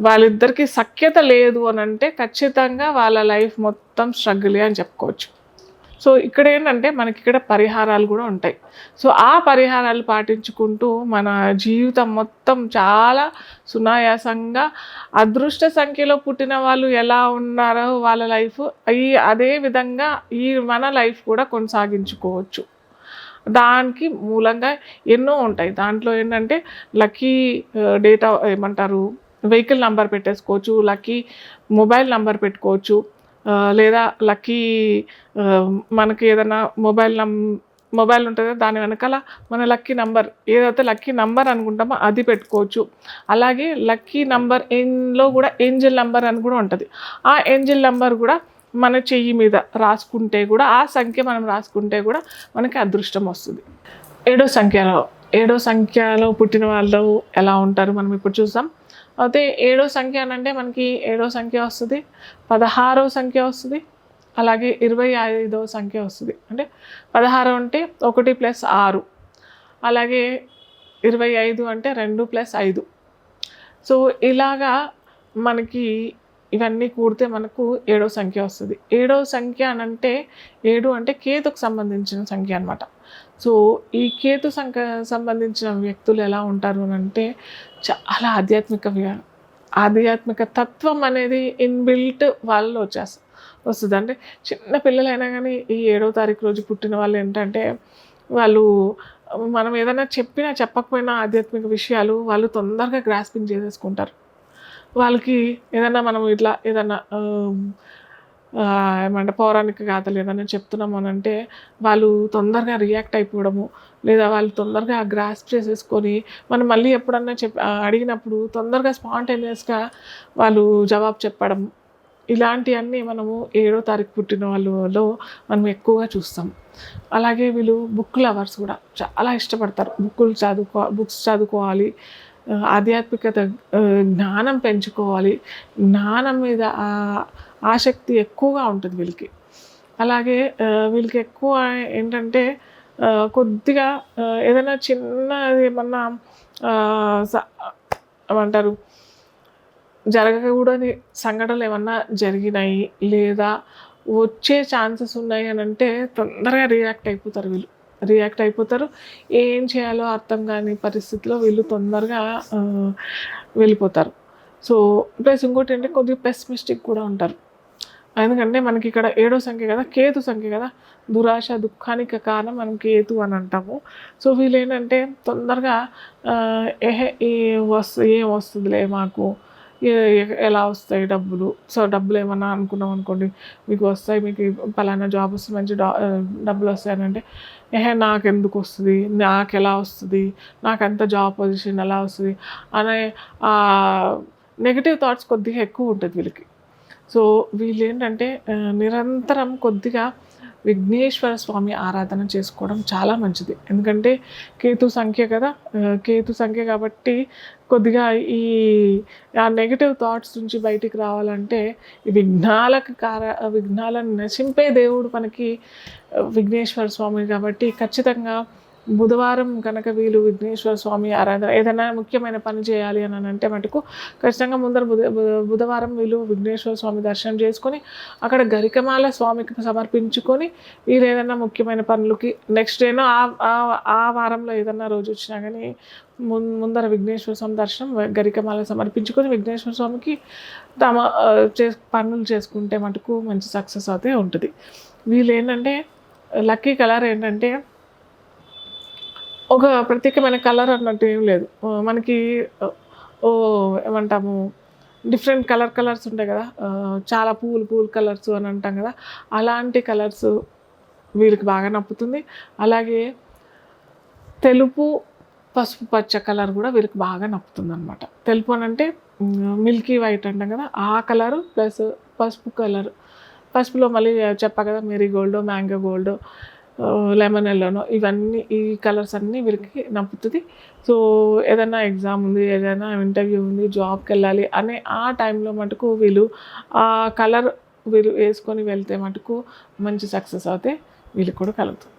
వాళ్ళిద్దరికి సఖ్యత లేదు అని అంటే ఖచ్చితంగా వాళ్ళ లైఫ్ మొత్తం స్ట్రగులే అని చెప్పుకోవచ్చు. సో ఇక్కడ ఏంటంటే మనకి ఇక్కడ పరిహారాలు కూడా ఉంటాయి. సో ఆ పరిహారాలు పాటించుకుంటూ మన జీవితం మొత్తం చాలా సునాయాసంగా అదృష్ట సంఖ్యలో పుట్టిన వాళ్ళు ఎలా ఉన్నారో వాళ్ళ లైఫ్ ఈ అదే విధంగా ఈ మన లైఫ్ కూడా కొనసాగించుకోవచ్చు. దానికి మూలంగా ఎన్నో ఉంటాయి. దాంట్లో ఏంటంటే లక్కీ డేటా ఏమంటారు? వెహికల్ నంబర్ పెట్టేసుకోవచ్చు లక్కీ మొబైల్ నంబర్ పెట్టుకోవచ్చు లేదా లక్కీ మనకి ఏదైనా మొబైల్ నం మొబైల్ ఉంటుంది దాని వెనకాల మన లక్కీ నంబర్ ఏదైతే లక్కీ నంబర్ అనుకుంటామో అది పెట్టుకోవచ్చు. అలాగే లక్కీ నంబర్ ఎన్లో కూడా ఏంజిల్ నంబర్ అని కూడా ఉంటుంది. ఆ ఏంజిల్ నంబర్ కూడా మన చెయ్యి మీద రాసుకుంటే కూడా ఆ సంఖ్య మనం రాసుకుంటే కూడా మనకి అదృష్టం వస్తుంది. ఏడో సంఖ్యలో ఏడో సంఖ్యలో పుట్టిన వాళ్ళు ఎలా ఉంటారు? మనం ఇప్పుడు చూసాం అయితే ఏడో సంఖ్య అని అంటే మనకి ఏడో సంఖ్య వస్తుంది పదహారో సంఖ్య వస్తుంది అలాగే ఇరవై ఐదో సంఖ్య వస్తుంది. అంటే పదహారు అంటే ఒకటి ప్లస్ ఆరు అలాగే ఇరవై ఐదు అంటే రెండు ప్లస్ ఐదు. సో ఇలాగా మనకి ఇవన్నీ కూడితే మనకు ఏడో సంఖ్య వస్తుంది. ఏడవ సంఖ్య అని అంటే ఏడు అంటే కేతుకు సంబంధించిన సంఖ్య అనమాట సో ఈ కేతు సంఖ్య సంబంధించిన వ్యక్తులు ఎలా ఉంటారు అని అంటే చాలా ఆధ్యాత్మిక వ్య- ఆధ్యాత్మిక తత్వం అనేది ఇన్బిల్ట్ వాళ్ళు వచ్చేస్తుంది వస్తుంది. అంటే చిన్న పిల్లలైనా కానీ ఈ ఏడో తారీఖు రోజు పుట్టిన వాళ్ళు ఏంటంటే వాళ్ళు మనం ఏదైనా చెప్పినా చెప్పకపోయినా ఆధ్యాత్మిక విషయాలు వాళ్ళు తొందరగా గ్రాస్పింగ్ చేసేసుకుంటారు. వాళ్ళకి ఏదైనా మనం ఇట్లా ఏదైనా ఏమంటే పౌరాణిక గాథలు ఏదైనా చెప్తున్నాం అని అంటే వాళ్ళు తొందరగా రియాక్ట్ అయిపోవడము లేదా వాళ్ళు తొందరగా గ్రాస్ప్ చేసేసుకొని మనం మళ్ళీ ఎప్పుడన్నా చెప్ అడిగినప్పుడు తొందరగా స్పాంటేనియస్గా వాళ్ళు జవాబు చెప్పడం ఇలాంటివన్నీ మనము ఏడో తారీఖు పుట్టిన వాళ్ళలో మనం ఎక్కువగా చూస్తాం. అలాగే వీళ్ళు బుక్ లవర్స్ కూడా చాలా ఇష్టపడతారు. బుక్కులు చదువుకో బుక్స్ చదువుకోవాలి ఆధ్యాత్మికత జ్ఞానం పెంచుకోవాలి. జ్ఞానం మీద ఆసక్తి ఎక్కువగా ఉంటుంది వీళ్ళకి. అలాగే వీళ్ళకి ఎక్కువ ఏంటంటే కొద్దిగా ఏదైనా చిన్నది ఏమన్నా ఏమంటారు జరగకూడని సంఘటనలు ఏమన్నా జరిగినాయి లేదా వచ్చే ఛాన్సెస్ ఉన్నాయి అని అంటే తొందరగా రియాక్ట్ అయిపోతారు వీళ్ళు. రియాక్ట్ అయిపోతారు. ఏం చేయాలో అర్థం కాని పరిస్థితిలో వీళ్ళు తొందరగా వెళ్ళిపోతారు. సో ప్లస్ ఇంకోటి అంటే కొద్దిగా పెస్మిస్టిక్ కూడా ఉంటారు. ఎందుకంటే మనకి ఇక్కడ ఏడో సంఖ్య కదా కేతు సంఖ్య కదా. దురాశ దుఃఖానికి కారణం మనం కేతు అని అంటాము. సో వీళ్ళు ఏంటంటే తొందరగా ఏహే ఏ వస్తు ఏం వస్తుందిలే మాకు ఎలా వస్తాయి డబ్బులు? సో డబ్బులు ఏమన్నా అనుకున్నాం అనుకోండి మీకు వస్తాయి మీకు పలానా జాబ్ వస్తే మంచి డబ్బులు వస్తాయని అంటే ఏహే నాకు ఎందుకు వస్తుంది? నాకు ఎలా వస్తుంది? నాకు అంత జాబ్ పొజిషన్ ఎలా వస్తుంది? అనే నెగిటివ్ థాట్స్ కొద్దిగా ఎక్కువ ఉంటుంది వీళ్ళకి. సో వీళ్ళు ఏంటంటే నిరంతరం కొద్దిగా విఘ్నేశ్వర స్వామి ఆరాధన చేసుకోవడం చాలా మంచిది. ఎందుకంటే కేతు సంఖ్య కదా కేతు సంఖ్య కాబట్టి కొద్దిగా ఈ ఆ నెగిటివ్ థాట్స్ నుంచి బయటికి రావాలంటే విఘ్నాలకు కార విఘ్నాలను నశింపే దేవుడు మనకి విఘ్నేశ్వర స్వామి కాబట్టి ఖచ్చితంగా బుధవారం కనుక వీళ్ళు విఘ్నేశ్వర స్వామి ఆరాధన ఏదైనా ముఖ్యమైన పని చేయాలి అని అంటే మటుకు ఖచ్చితంగా ముందర బుధ బుధవారం వీళ్ళు విఘ్నేశ్వర స్వామి దర్శనం చేసుకొని అక్కడ గరికమాల స్వామికి సమర్పించుకొని వీళ్ళు ఏదైనా ముఖ్యమైన పనులకి నెక్స్ట్ డేనో ఆ ఆ- వారంలో ఏదైనా రోజు వచ్చినా కానీ ముందర విఘ్నేశ్వర స్వామి దర్శనం గరికమాల సమర్పించుకొని విఘ్నేశ్వర స్వామికి తమ చే పనులు చేసుకుంటే మటుకు మంచి సక్సెస్ అయితే ఉంటుంది. వీళ్ళు ఏంటంటే లక్కీ కలర్ ఏంటంటే ఒక ప్రత్యేకమైన కలర్ అన్నట్టు ఏం లేదు. మనకి ఓ ఏమంటాము డిఫరెంట్ కలర్ కలర్స్ ఉంటాయి కదా. చాలా పూలు పూలు కలర్స్ అని అంటాం కదా. అలాంటి కలర్స్ వీరికి బాగా నప్పుతుంది. అలాగే తెలుపు పసుపు పచ్చ కలర్ కూడా వీరికి బాగా నప్పుతుంది అనమాట తెలుపు అని అంటే మిల్కీ వైట్ అంటాం కదా. ఆ కలరు ప్లస్ పసుపు కలర్. పసుపులో మళ్ళీ చెప్పా కదా marigold mango gold. Lemon ఎల్లోనో ఇవన్నీ ఈ కలర్స్ అన్నీ వీరికి నప్పుతుంది. సో ఏదైనా ఎగ్జామ్ ఉంది ఏదైనా ఇంటర్వ్యూ ఉంది జాబ్కి వెళ్ళాలి అనే ఆ టైంలో మటుకు వీళ్ళు ఆ కలర్ వీళ్ళు వేసుకొని వెళ్తే మటుకు మంచి సక్సెస్ అవుతే వీళ్ళకి కూడా కలుగుతుంది.